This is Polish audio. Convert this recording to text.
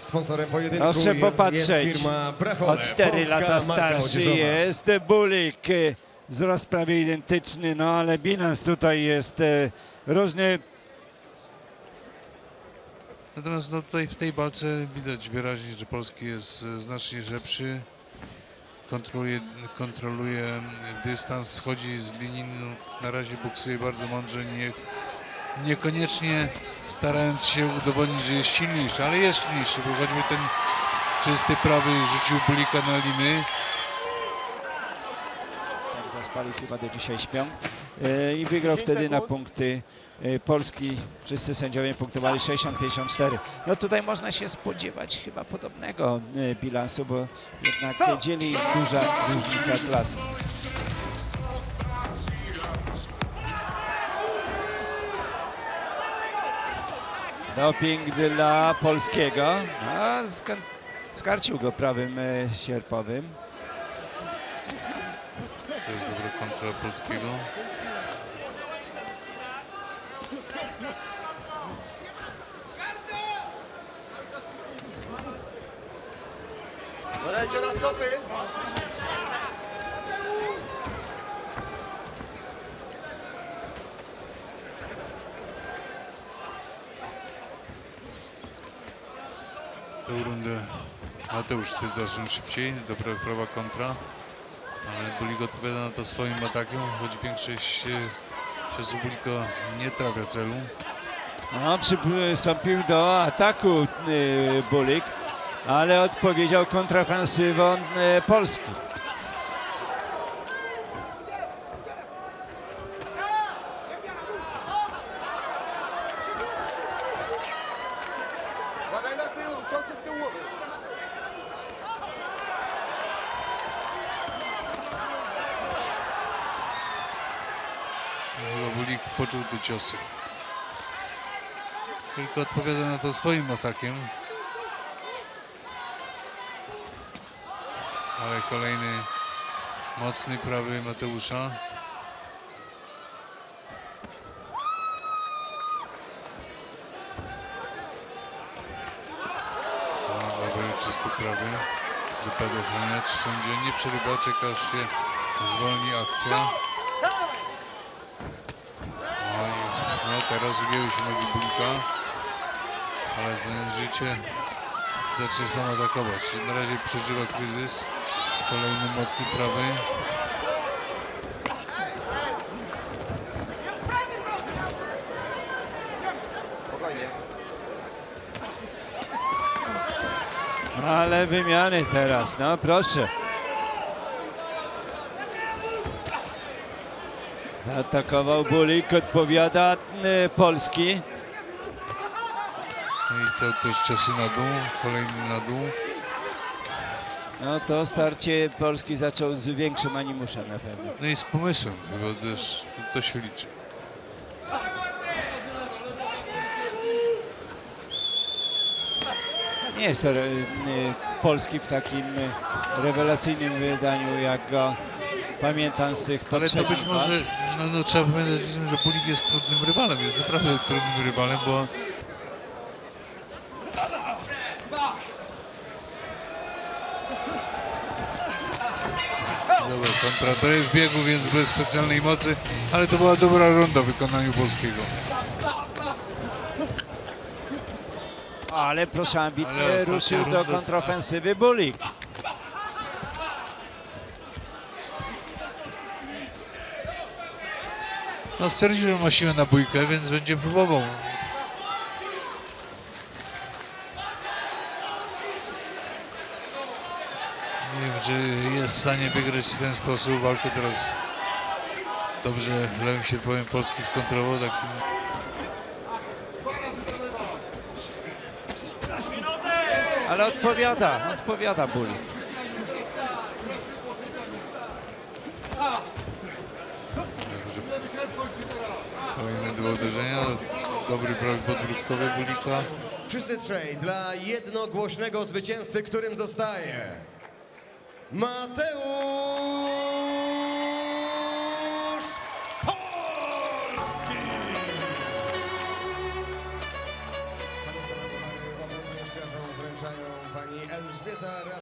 Sponsorem pojedynku Proszę je- popatrzeć. jest firma Brachole, O 4 polska lata marka starszy odzieżowa. jest Bulik. Wzrost prawie identyczny, no ale bilans tutaj jest e, różny. Natomiast no, tutaj w tej walce widać wyraźnie, że Polski jest e, znacznie szybszy. Kontroluje, kontroluje dystans, schodzi z linii, no, na razie boksuje bardzo mądrze, nie, niekoniecznie starając się udowodnić, że jest silniejszy, ale jest silniejszy, bo choćby ten czysty prawy rzucił bulika na liny. Tak zaspali chyba do dzisiaj śpią. E, I wygrał wtedy na punkty e, Polski. Wszyscy sędziowie punktowali 60-54. No tutaj można się spodziewać chyba podobnego e, bilansu, bo jednak dzieli duża różnica klasy. Doping dla polskiego. A sk- skarcił go prawym e, sierpowym. To jest dobra kontra polskiego. Dajcie na stopy. Tę rundę Mateusz chce zacząć szybciej, dobra prawa kontra, ale Bulik odpowiada na to swoim atakiem, choć większość ciosów Bulika nie trafia celu. No, przystąpił do ataku y, Bulik, ale odpowiedział kontrafensywą y, Polski. Badaj na tył, ciągnij w tył głowy. Chyba Bulik poczuł te ciosy. Tylko odpowiada na to swoim atakiem. Ale kolejny mocny prawy Mateusza. Czysty prawy. Wypadł ochroniacz. Sędzia nie przerywa, czeka aż się zwolni akcja. No, i, no teraz ugięły się nogi Bulika, ale znając życie zacznie sam atakować. Na razie przeżywa kryzys. Kolejny mocny prawy. Spokojnie. Ale wymiany teraz, no proszę. Zaatakował Bulik, odpowiada y, Polski. No i to też ciosy na dół. Kolejny na dół. No to starcie Polski zaczął z większym animuszem na pewno. No i z pomysłem chyba też to się liczy. Nie jest to y, y, Polski w takim rewelacyjnym wydaniu, jak go pamiętam z tych Ale to być może, no, no trzeba pamiętać, że Bulik jest trudnym rywalem. Jest naprawdę trudnym rywalem, bo Dobra, kontra to jest w biegu, więc bez specjalnej mocy, ale to była dobra runda w wykonaniu polskiego. Ale proszę ambitnie ruszył do kontrofensywy Bulik. No stwierdził, że ma siłę na bójkę, więc będzie próbował. Nie wiem, czy jest w stanie wygrać w ten sposób walkę teraz. Dobrze, lewym sierpowym Polski skontrował takim Ale odpowiada, odpowiada Bulik. Dwa uderzenia. Dobry prawy podbródkowy Bulika. Wszyscy trzej dla jednogłośnego zwycięzcy, którym zostaje Mateusz Polski!